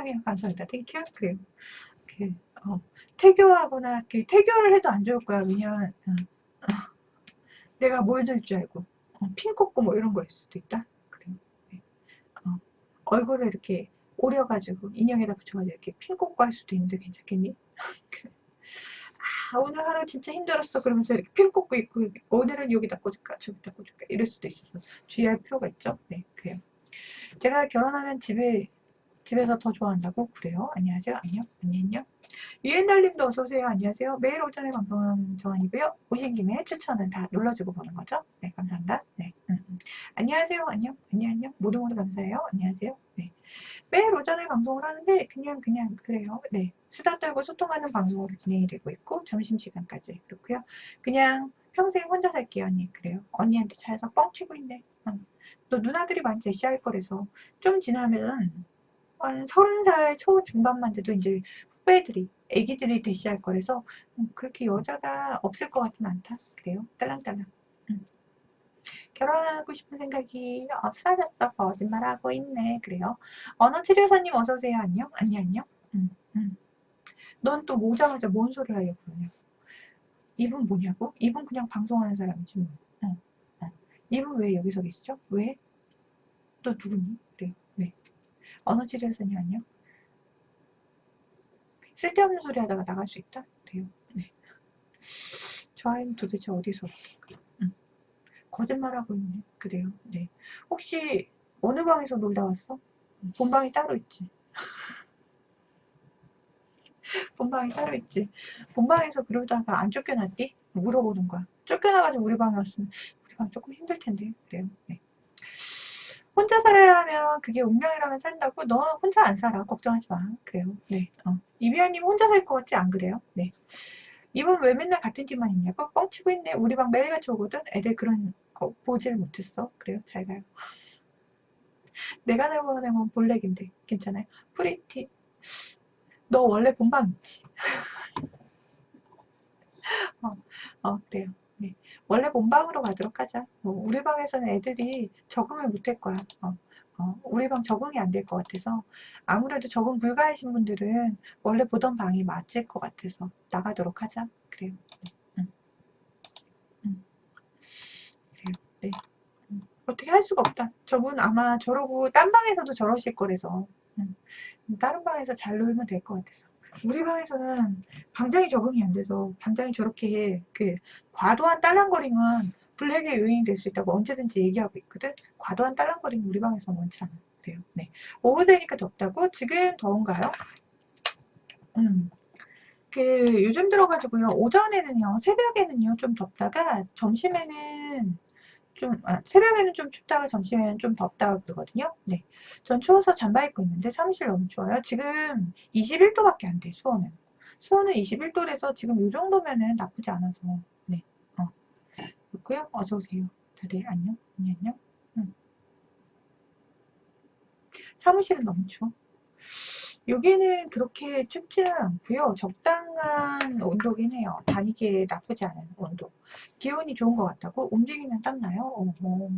사랑해요. 감사합니다. 땡큐. 그래요. 그, 어, 태교하거나, 그, 태교를 해도 안 좋을 거야. 왜냐면, 어, 어, 내가 뭘될줄 알고, 어, 핀 꽂고 뭐 이런 거일 수도 있다. 그래요. 네. 어, 얼굴을 이렇게 오려가지고, 인형에다 붙여가지고 이렇게 핀 꽂고 할 수도 있는데 괜찮겠니? 아, 오늘 하루 진짜 힘들었어. 그러면서 이렇게 핀 꽂고 있고, 오늘은 여기다 꽂을까, 저기다 꽂을까, 이럴 수도 있어서 주의할 필요가 있죠. 네, 그래요. 제가 결혼하면 집에 집에서 더 좋아한다고? 그래요? 안녕하세요. 안녕. 안녕요. 유엔달님도 어서오세요. 안녕하세요. 매일 오전에 방송하는 정한이고요. 오신 김에 추천은 다 눌러주고 보는 거죠. 네, 감사합니다. 네. 음, 음. 안녕하세요. 안녕. 안녕, 안녕. 모두 모두 감사해요. 안녕하세요. 네. 매일 오전에 방송을 하는데, 그냥, 그냥, 그래요. 네. 수다 떨고 소통하는 방송으로 진행이 되고 있고, 점심시간까지. 그렇고요. 그냥 평생 혼자 살게요, 언니. 그래요. 언니한테 차에서 뻥 치고 있네. 응. 또 누나들이 많이 대시할 거라서, 좀 지나면, 한 서른 살 초중반만 돼도 이제 후배들이, 애기들이 대시할 거라서 음, 그렇게 여자가 없을 것 같진 않다. 그래요. 딸랑딸랑. 음. 결혼하고 싶은 생각이 없어졌어. 거짓말하고 있네. 그래요. 언어치료사님 어서오세요. 안녕. 안녕, 안녕. 음, 음. 넌또 오자마자 뭔 소리 하려고 그러냐고. 이분 뭐냐고? 이분 그냥 방송하는 사람이지 뭐. 어, 어. 이분 왜 여기서 계시죠? 왜? 또 누구니? 안녕. 쓸데없는 소리 하다가 나갈 수 있다? 돼요. 네. 저 아이는 도대체 어디서 응. 거짓말하고 있네. 그래요. 네. 혹시 어느 방에서 놀다 왔어? 본방이 따로 있지. 본방이 따로 있지. 본방에서 그러다가 안 쫓겨났디? 물어보는 거야. 쫓겨나가지고 우리 방에 왔으면 우리 방 조금 힘들 텐데. 그래요. 네. 혼자 살아야 하면 그게 운명이라면 산다고? 너 혼자 안 살아. 걱정하지 마. 그래요. 네. 어. 이비아님 혼자 살 것 같지? 안 그래요? 네. 이분 왜 맨날 같은 집만 있냐고? 뻥치고 있네. 우리 방 매일같이 오거든. 애들 그런 거 보질 못했어. 그래요? 잘 가요. 내가 내보는 애는 볼렉인데. 괜찮아요? 프리티. 너 원래 본방 있지? 어, 어 그래요. 네. 원래 본방으로 가도록 하자. 뭐 우리 방에서는 애들이 적응을 못할 거야. 어, 어, 우리 방 적응이 안 될 것 같아서 아무래도 적응 불가하신 분들은 원래 보던 방이 맞을 것 같아서 나가도록 하자. 그래요. 네. 네. 응. 어떻게 할 수가 없다. 저분 아마 저러고 딴 방에서도 저러실 거라서 다른 방에서 잘 놀면 될 것 같아서. 우리 방에서는 방장이 적응이 안 돼서 방장이 저렇게 그 과도한 딸랑거림은 블랙의 요인이 될 수 있다고 언제든지 얘기하고 있거든. 과도한 딸랑거림은 우리 방에서 원치 않아. 그래요. 네. 오후 되니까 덥다고? 지금 더운가요? 음. 그 요즘 들어가지고요. 오전에는요. 새벽에는요. 좀 덥다가 점심에는 좀 아, 새벽에는 좀 춥다가 점심에는 좀 덥다고 그러거든요. 네. 전 추워서 잠바 입고 있는데 사무실 너무 추워요. 지금 21도밖에 안 돼. 수원은. 수원은 21도라서 지금 이 정도면은 나쁘지 않아서. 네. 어. 그렇고요. 어서 오세요. 다들 안녕. 안녕 안녕. 응. 사무실은 너무 추워. 여기는 그렇게 춥지는 않고요. 적당한 온도긴 해요. 다니기에 나쁘지 않은 온도. 기온이 좋은 것 같다고? 움직이면 땀나요? 어허.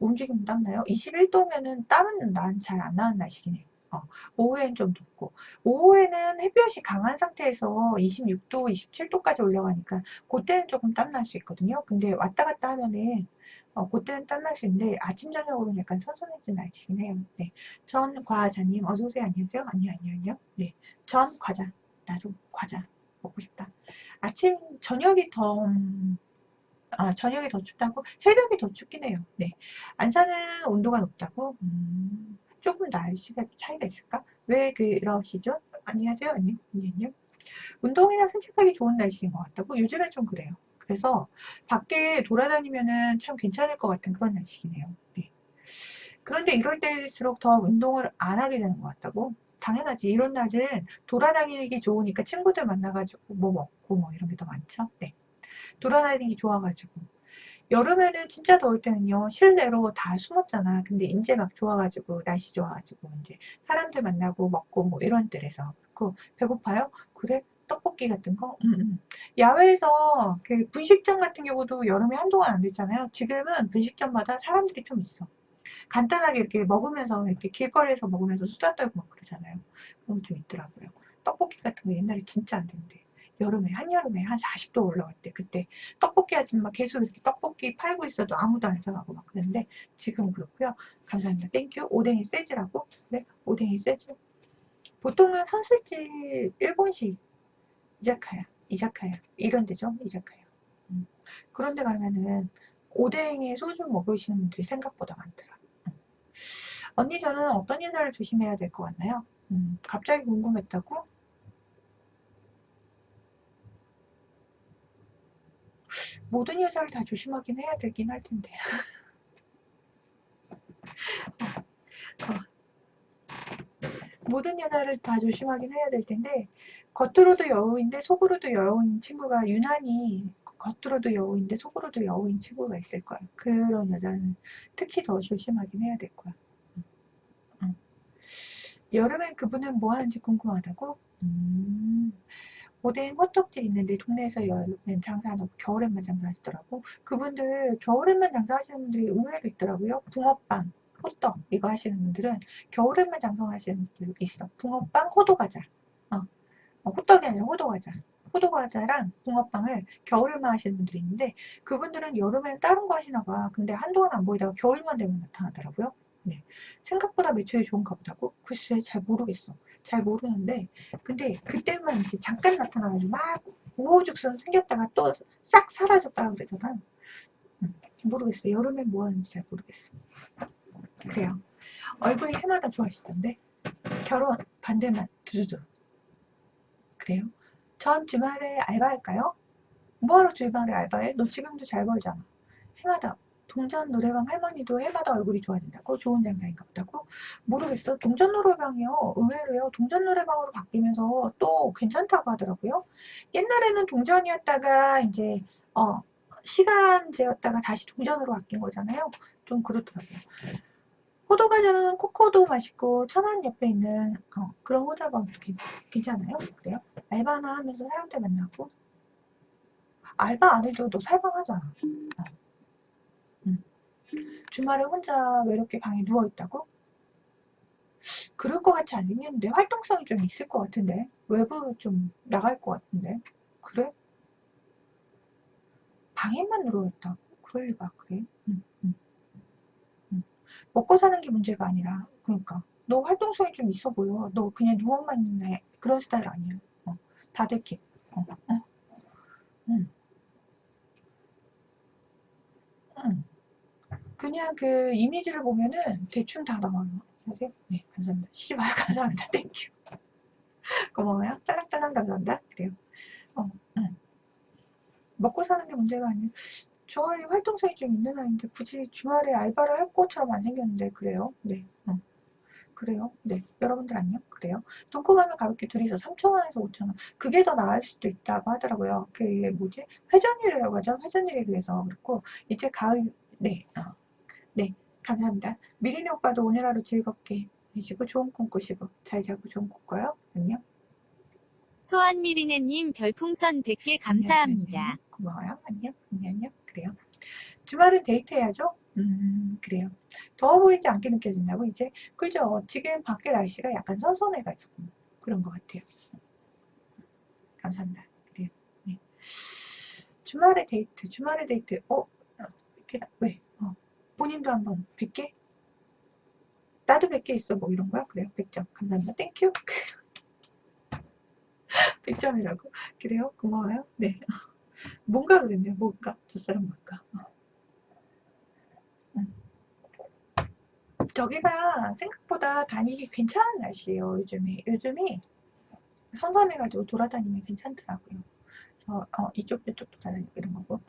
움직이면 땀나요? 21도면은 땀은 난 잘 안 나는 날씨긴 해요. 어, 오후엔 좀 덥고 오후에는 햇볕이 강한 상태에서 26도, 27도까지 올라가니까 그때는 조금 땀날 수 있거든요. 근데 왔다 갔다 하면은 어, 그때는 땀날 수 있는데 아침 저녁으로는 약간 선선해진 날씨긴 해요. 네, 전 과자님 어서 오세요. 안녕하세요. 안녕 안녕 안녕. 네, 전 과자 나도 과자 먹고 싶다. 아침 저녁이 더 아, 저녁이 더 춥다고? 새벽이 더 춥긴 해요. 네. 안산은 온도가 높다고? 음, 조금 날씨가 차이가 있을까? 왜 그러시죠? 안녕하세요. 안녕. 안녕. 운동이나 산책하기 좋은 날씨인 것 같다고? 요즘엔 좀 그래요. 그래서 밖에 돌아다니면은 참 괜찮을 것 같은 그런 날씨이네요. 네. 그런데 이럴 때일수록 더 운동을 안 하게 되는 것 같다고? 당연하지. 이런 날은 돌아다니기 좋으니까 친구들 만나가지고 뭐 먹고 뭐 이런 게 더 많죠. 네. 돌아다니기 좋아가지고 여름에는 진짜 더울 때는요 실내로 다 숨었잖아 근데 이제 막 좋아가지고 날씨 좋아가지고 이제 사람들 만나고 먹고 뭐 이런 때라서 그 배고파요? 그래? 떡볶이 같은 거? 음, 음. 야외에서 그 분식점 같은 경우도 여름에 한동안 안 됐잖아요 지금은 분식점마다 사람들이 좀 있어 간단하게 이렇게 먹으면서 이렇게 길거리에서 먹으면서 수다 떨고 막 그러잖아요. 그런 거좀 있더라고요. 떡볶이 같은 거 옛날에 진짜 안 되는데 여름에 한여름에 한 40도 올라갈 때 그때 떡볶이 아줌마 계속 이렇게 떡볶이 팔고 있어도 아무도 안 사가고 막 그랬는데 지금 그렇고요. 감사합니다. 땡큐. 오뎅이 세지라고? 네, 오뎅이 세지. 보통은 선술집 일본식 이자카야, 이자카야 이런 데죠. 이자카야. 음. 그런 데 가면은 오뎅에 소주 먹으시는 분들이 생각보다 많더라. 음. 언니 저는 어떤 여자를 조심해야 될 것 같나요? 음, 갑자기 궁금했다고? 모든 여자를 다 조심하긴 해야 되긴 할 텐데. 어, 어. 모든 여자를 다 조심하긴 해야 될 텐데 겉으로도 여우인데 속으로도 여우인 친구가 유난히 겉으로도 여우인데 속으로도 여우인 친구가 있을 거야. 그런 여자는 특히 더 조심하긴 해야 될 거야. 응. 응. 여름엔 그분은 뭐 하는지 궁금하다고? 음. 오뎅 호떡집 있는데 동네에서 여름엔 장사 안 하고 겨울에만 장사하시더라고. 그분들 겨울에만 장사하시는 분들이 의외로 있더라고요. 붕어빵, 호떡 이거 하시는 분들은 겨울에만 장사하시는 분들 있어. 붕어빵, 호두과자. 어. 어, 호떡이 아니라 호두과자. 호두과자랑 붕어빵을 겨울에만 하시는 분들이 있는데 그분들은 여름에는 다른 거 하시나 봐. 근데 한동안 안 보이다가 겨울만 되면 나타나더라고요. 네. 생각보다 매출이 좋은가 보다고? 글쎄 잘 모르겠어. 잘 모르는데 근데 그때만 이제 잠깐 나타나가지고 막 우후죽순 생겼다가 또 싹 사라졌다 그러잖아. 음, 모르겠어. 여름에 뭐 하는지 잘 모르겠어. 그래요. 얼굴이 해마다 좋아하시던데 결혼 반대만 두두두. 그래요? 전 주말에 알바할까요? 뭐하러 주말에 알바해? 너 지금도 잘 벌잖아. 해마다 동전 노래방 할머니도 해마다 얼굴이 좋아진다고? 좋은 장면인가 보다고? 모르겠어. 동전 노래방이요. 의외로요. 동전 노래방으로 바뀌면서 또 괜찮다고 하더라고요. 옛날에는 동전이었다가 이제 어 시간제였다가 다시 동전으로 바뀐 거잖아요. 좀 그렇더라고요. 호두과자는 코코도 맛있고 천안 옆에 있는 어, 그런 호두과자도 괜찮아요? 그래요? 알바 하나 하면서 사람들 만나고 알바 안 해도 너 살방하잖아. 어. 주말에 혼자 외롭게 방에 누워있다고? 그럴 것 같지 않는데 활동성이 좀 있을 것 같은데 외부 좀 나갈 것 같은데 그래? 방에만 누워있다고? 그럴 리가 그래? 먹고 사는 게 문제가 아니라 그러니까 너 활동성이 좀 있어 보여 너 그냥 누워만 있네 그런 스타일 아니야 어. 다들 키 어, 어. 응. 응. 그냥 그 이미지를 보면은 대충 다 나와요. 네, 감사합니다. 시집와요. 감사합니다. 땡큐. 고마워요. 딸랑딸랑 감사합니다. 그래요. 어, 응. 먹고 사는 게 문제가 아니에요. 저 아이 활동성이 좀 있는 아이인데 굳이 주말에 알바를 할 것처럼 안 생겼는데 그래요. 네. 어. 그래요. 네. 여러분들 안녕. 그래요. 돈코 가면 가볍게 둘이서 3천원에서 5천원. 그게 더 나을 수도 있다고 하더라고요. 그게 뭐지? 회전율이라고 하죠. 회전율에 비해서. 그렇고 이제 가을 네. 어. 네, 감사합니다. 미리네 오빠도 오늘 하루 즐겁게 되시고 좋은 꿈 꾸시고 잘 자고 좋은 꿈 꿔요. 안녕. 소환미리네님 별풍선 100개 감사합니다. 안녕, 고마워요. 안녕. 안녕. 안녕. 그래요. 주말은 데이트해야죠. 음, 그래요. 더워 보이지 않게 느껴진다고 이제 그죠. 지금 밖에 날씨가 약간 선선해가지고 그런 것 같아요. 감사합니다. 그래요. 네. 주말에 데이트, 주말에 데이트. 어, 이렇게 왜? 본인도 한번 100개? 나도 100개 있어 뭐 이런 거야? 그래요 100점 감사합니다 땡큐 100점이라고? 그래요? 고마워요 네 뭔가 그랬네요 뭔가 저 사람 뭔가 음. 저기가 생각보다 다니기 괜찮은 날씨예요 요즘에 요즘이 선선해가지고 돌아다니면 괜찮더라고요 저, 어, 이쪽 저쪽 돌아다니고 이런 거고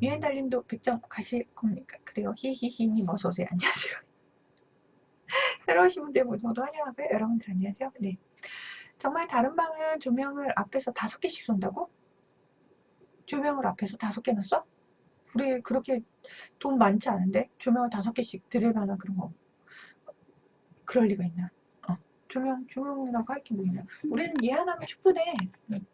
유엔달님도 100점 가실 겁니까? 그래요. 히히히님 어서오세요. 안녕하세요. 새로 오신 분들 모두 환영하고요. 여러분들 안녕하세요. 네. 정말 다른 방은 조명을 앞에서 다섯 개씩 쏜다고? 조명을 앞에서 다섯 개나 써? 우리 그렇게 돈 많지 않은데 조명을 다섯 개씩 드릴 만한 그런 거 그럴 리가 있나? 어. 조명 조명이라고 할 게 뭐 있나? 우리는 얘 하나면 충분해.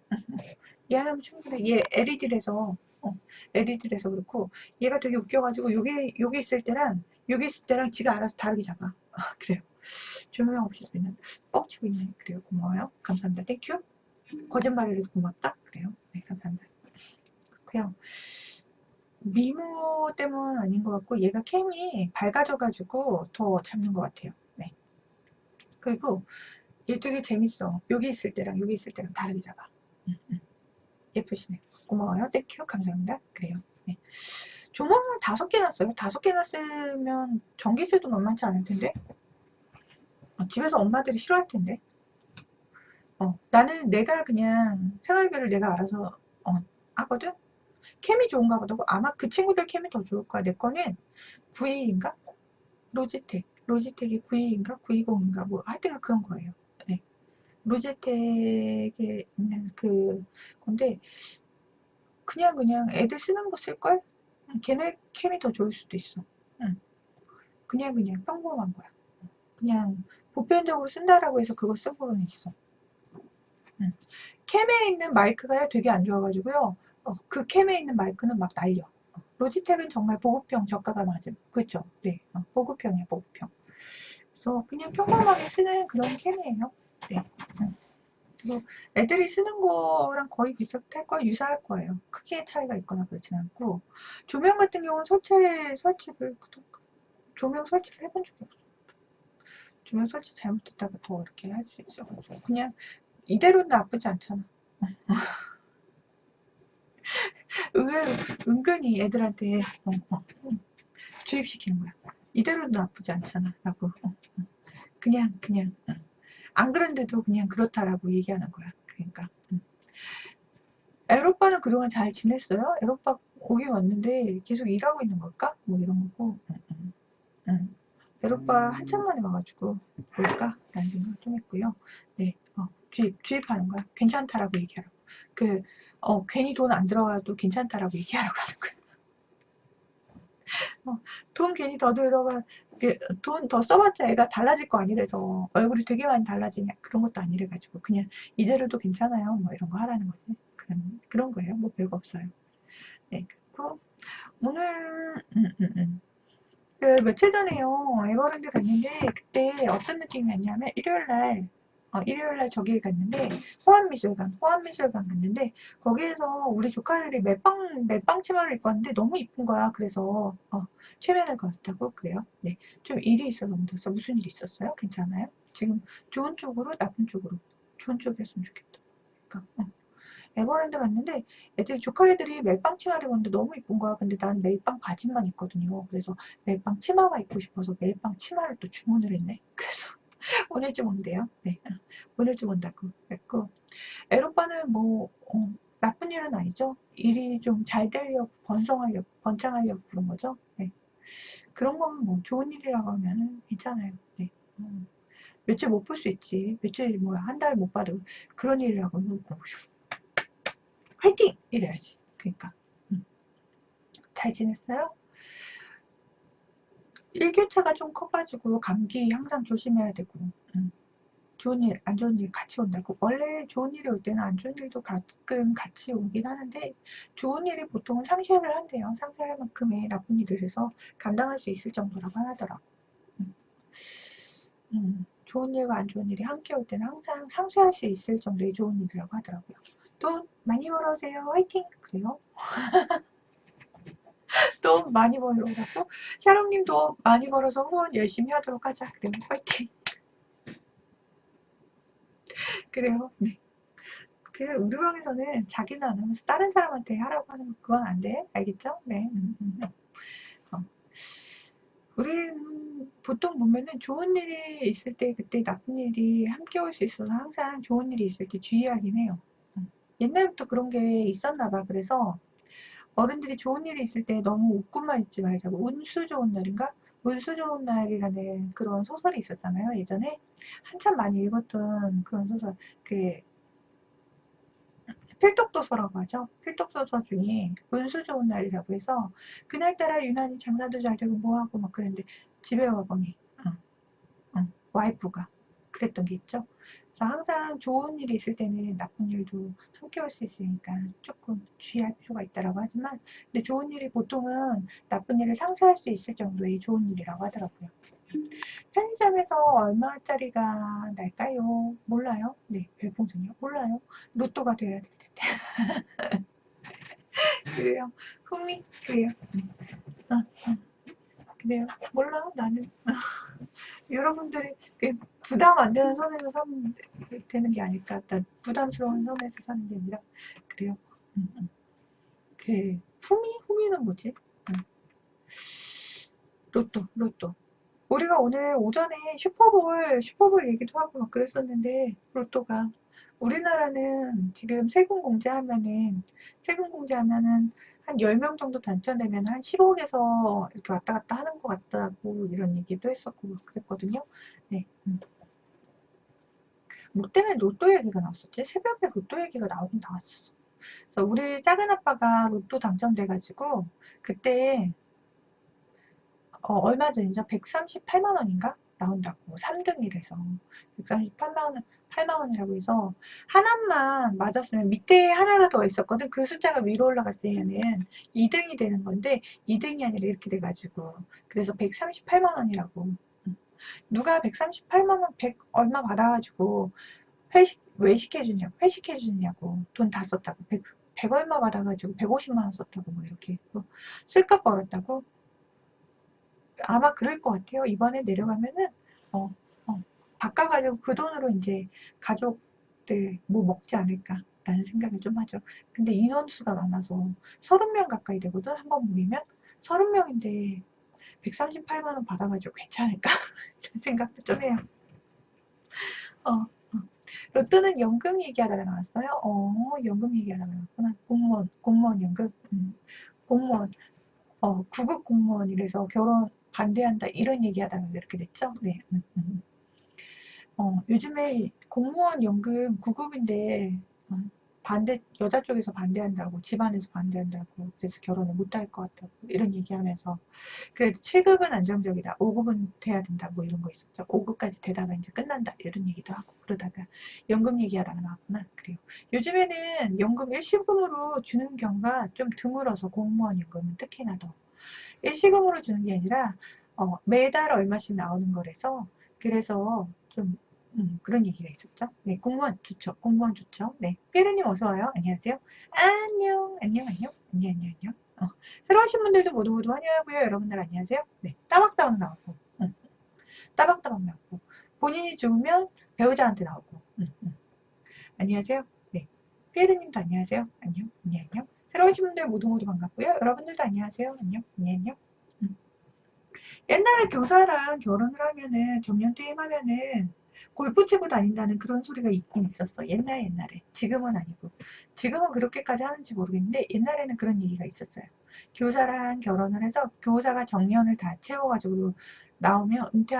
얘 하나면 충분해. 얘 LED라서 어, LED라서 그렇고 얘가 되게 웃겨가지고 요게 요게 있을 때랑 여기 있을 때랑 지가 알아서 다르게 잡아. 아, 그래요. 조명 없이 수 있는 뻥치고 있네. 그래요. 고마워요. 감사합니다. 땡큐. 거짓말이라도 고맙다. 그래요. 네, 감사합니다. 그냥 미모 때문 아닌 것 같고 얘가 캠이 밝아져가지고 더 잡는 것 같아요. 네. 그리고 얘 되게 재밌어. 여기 있을 때랑 여기 있을 때랑 다르게 잡아. 예쁘시네. 고마워요. 땡큐. 감사합니다. 그래요. 네. 조명을 다섯 개 놨어요. 다섯 개 놨으면 전기세도 만만치 않을 텐데. 어, 집에서 엄마들이 싫어할 텐데. 어, 나는 내가 그냥 생활비를 내가 알아서 어, 하거든. 캠이 좋은가 보다고 아마 그 친구들 캠이 더 좋을 거야. 내 거는 92인가? 로지텍. 로지텍이 92인가? 920인가? 뭐 하여튼 그런 거예요. 네. 로지텍에 있는 그 건데 그냥 그냥 애들 쓰는 거 쓸걸? 걔네 캠이 더 좋을 수도 있어. 응. 그냥 그냥 평범한 거야. 그냥 보편적으로 쓴다라고 해서 그거 쓰고는 있어. 응. 캠에 있는 마이크가 되게 안 좋아가지고요. 어, 그 캠에 있는 마이크는 막 날려. 어, 로지텍은 정말 보급형 저가가 맞음. 그죠? 네. 어, 보급형이야, 보급형. 그래서 그냥 평범하게 쓰는 그런 캠이에요. 네. 응. 그리고 애들이 쓰는 거랑 거의 비슷할 거예요. 유사할 거예요. 크게 차이가 있거나 그렇진 않고. 조명 같은 경우는 설치, 설치를, 조명 설치를 해본 적이 없어. 조명 설치 잘못했다가 더 이렇게 할 수 있어가지고. 그냥 이대로는 나쁘지 않잖아. 의외로, 은근히 애들한테, 어, 어, 어, 주입시키는 거야. 이대로는 나쁘지 않잖아. 라고. 어, 어. 그냥, 그냥. 어. 안 그런데도 그냥 그렇다라고 얘기하는 거야. 그러니까. 음. 에로빠는 그동안 잘 지냈어요? 에로빠 오긴 왔는데 계속 일하고 있는 걸까? 뭐 이런 거고. 음, 음, 음. 에로빠 한참 만에 와가지고 볼까? 라는 생각 좀 했고요. 네, 어, 주입, 주입하는 거야. 괜찮다라고 얘기하라고. 그, 어, 괜히 돈 안 들어가도 괜찮다라고 얘기하라고 하는 거야. 어, 돈 괜히 더 들어가, 돈 더 써봤자 애가 달라질 거 아니래서 얼굴이 되게 많이 달라지냐 그런 것도 아니래가지고 그냥 이대로도 괜찮아요. 뭐 이런 거 하라는 거지. 그런 그런 거예요. 뭐 별거 없어요. 네 그리고 오늘 음, 음, 음. 그 며칠 전에요. 에버랜드 갔는데 그때 어떤 느낌이었냐면 일요일날 어, 일요일날 저기 갔는데 호암미술관 호암미술관 갔는데 거기에서 우리 조카들이 멜빵 멜빵 치마를 입고 왔는데 너무 이쁜 거야. 그래서 어, 최면을 걸었다고 그래요. 네. 좀 일이 있어서 묻었어 무슨 일 있었어요? 괜찮아요? 지금 좋은 쪽으로 나쁜 쪽으로? 좋은 쪽이었으면 좋겠다. 그러니까 어. 에버랜드 갔는데 애들이 조카 애들이 멜빵 치마를 입었는데 너무 이쁜 거야. 근데 난 멜빵 바지만 입거든요. 그래서 멜빵 치마가 입고 싶어서 멜빵 치마를 또 주문을 했네. 그래서 오늘 좀 온대요. 네. 오늘 좀 온다고 했고 에로빠는 뭐 어, 나쁜 일은 아니죠. 일이 좀 잘 되려고 번성하려고 번창하려고 그런 거죠. 네. 그런 거면 뭐 좋은 일이라고 하면은 괜찮아요. 네. 음, 며칠 못 볼 수 있지. 며칠 뭐야 한 달 못 봐도 그런 일이라고 하면 뭐, 화이팅 이래야지. 그러니까 음. 잘 지냈어요? 일교차가 좀 커가지고 감기 항상 조심해야 되고. 음. 좋은 일, 안 좋은 일 같이 온다고. 원래 좋은 일이 올 때는 안 좋은 일도 가끔 같이 오긴 하는데 좋은 일이 보통은 상쇄를 한대요. 상쇄할 만큼의 나쁜 일을 해서 감당할 수 있을 정도라고 하더라고. 음. 음, 좋은 일과 안 좋은 일이 함께 올 때는 항상 상쇄할 수 있을 정도의 좋은 일이라고 하더라고요. 돈 많이 벌어오세요. 화이팅! 그래요 돈 많이 벌어오라고 샤롬님 도 많이 벌어서 후원 열심히 하도록 하자. 그래요. 파이팅. 그래요. 네. 그 우리 방에서는 자기는 안 하면서 다른 사람한테 하라고 하는 거 그건 안 돼. 알겠죠? 네. 음, 음, 음. 어. 우리는 보통 보면은 좋은 일이 있을 때 그때 나쁜 일이 함께 올 수 있어서 항상 좋은 일이 있을 때 주의하긴 해요. 음. 옛날부터 그런 게 있었나 봐. 그래서 어른들이 좋은 일이 있을 때 너무 웃고만 있지 말자고. 운수 좋은 날인가? 운수 좋은 날이라는 그런 소설이 있었잖아요 예전에. 한참 많이 읽었던 그런 소설. 그 필독도서라고 하죠. 필독도서 중에 운수 좋은 날이라고 해서 그날따라 유난히 장사도 잘 되고 뭐하고 막 그랬는데 집에 와보니 어, 어, 와이프가 그랬던 게 있죠 그래서 항상 좋은 일이 있을 때는 나쁜 일도 함께 올 수 있으니까 조금 주의할 필요가 있다라고 하지만 근데 좋은 일이 보통은 나쁜 일을 상쇄할 수 있을 정도의 좋은 일이라고 하더라고요. 편의점에서 얼마짜리가 날까요? 몰라요? 네, 별풍선이요? 몰라요. 로또가 돼야 될 텐데. 그래요. 흥미? 그래요. 음. 어, 어. 그래요. 몰라, 나는. 여러분들이 그 부담 안 되는 선에서 사면 되는 게 아닐까. 일단 부담스러운 선에서 사는 게 아니라. 그래요. 음, 음. 그, 후미? 후미는 뭐지? 음. 로또, 로또. 우리가 오늘 오전에 슈퍼볼, 슈퍼볼 얘기도 하고 막 그랬었는데, 로또가. 우리나라는 지금 세금 공제하면은, 세금 공제하면은 한 10명 정도 당첨되면 한 10억에서 이렇게 왔다 갔다 하는 것 같다고 이런 얘기도 했었고 그랬거든요. 네. 음. 뭐 때문에 로또 얘기가 나왔었지? 새벽에 로또 얘기가 나오긴 나왔어. 그래서 우리 작은 아빠가 로또 당첨돼가지고 그때 어, 얼마 전이죠? 138만 원인가? 나온다고 3등이래서 138만 원, 8만 원이라고 해서 하나만 맞았으면 밑에 하나가 더 있었거든. 그 숫자가 위로 올라갔으면은 2등이 되는 건데 2등이 아니라 이렇게 돼가지고 그래서 138만 원이라고. 응. 누가 138만 원 100 얼마 받아가지고 회식 외식해주냐고 회식해주냐고 돈 다 썼다고 100, 100 얼마 받아가지고 150만 원 썼다고 뭐 이렇게 뭐 술값 벌었다고 아마 그럴 것 같아요. 이번에 내려가면은 어, 어, 바꿔가지고 그 돈으로 이제 가족들 뭐 먹지 않을까 라는 생각을 좀 하죠. 근데 인원수가 많아서 30명 가까이 되거든. 한 번 모이면 30명인데 138만 원 받아가지고 괜찮을까? 이런 생각도 좀 해요. 어, 어. 로또는 연금 얘기하다가 나왔어요. 어, 연금 얘기하다가 나왔구나. 공무원, 공무원 연금. 음, 공무원. 어, 구급 공무원이라서 결혼 반대한다. 이런 얘기하다가 이렇게 됐죠. 네. 음, 음. 어, 요즘에 공무원 연금 구급인데 어, 반대 여자 쪽에서 반대한다고 집안에서 반대한다고 그래서 결혼을 못 할 것 같다고 이런 얘기하면서 그래도 7급은 안정적이다. 5급은 돼야 된다. 뭐 이런 거 있었죠. 5급까지 되다가 이제 끝난다. 이런 얘기도 하고 그러다가 연금 얘기하다가 나왔구나. 그래요. 요즘에는 연금 일시금으로 주는 경우가 좀 드물어서 공무원 연금은 특히나 더 일시금으로 주는 게 아니라 어, 매달 얼마씩 나오는 거라서 그래서 좀 음, 그런 얘기가 있었죠. 네, 공무원 좋죠. 공무원 좋죠. 네, 삐르님 어서 와요. 안녕하세요. 안녕, 안녕, 안녕, 안녕, 안녕, 안녕. 어, 새로 오신 분들도 모두 모두 환영하고요. 여러분들 안녕하세요. 네, 따박따박 나오고, 응. 따박따박 나오고, 본인이 죽으면 배우자한테 나오고, 응, 응. 안녕하세요. 네, 삐르님도 안녕하세요. 안녕, 안녕, 안녕. 새로 오신 분들 모두 모두 반갑고요. 여러분들도 안녕하세요. 안녕, 안녕, 안녕. 음. 옛날에 교사랑 결혼을 하면은 정년 퇴임 하면은 골프 치고 다닌다는 그런 소리가 있긴 있었어. 옛날 옛날에. 지금은 아니고. 지금은 그렇게까지 하는지 모르겠는데 옛날에는 그런 얘기가 있었어요. 교사랑 결혼을 해서 교사가 정년을 다 채워가지고 나오면 은퇴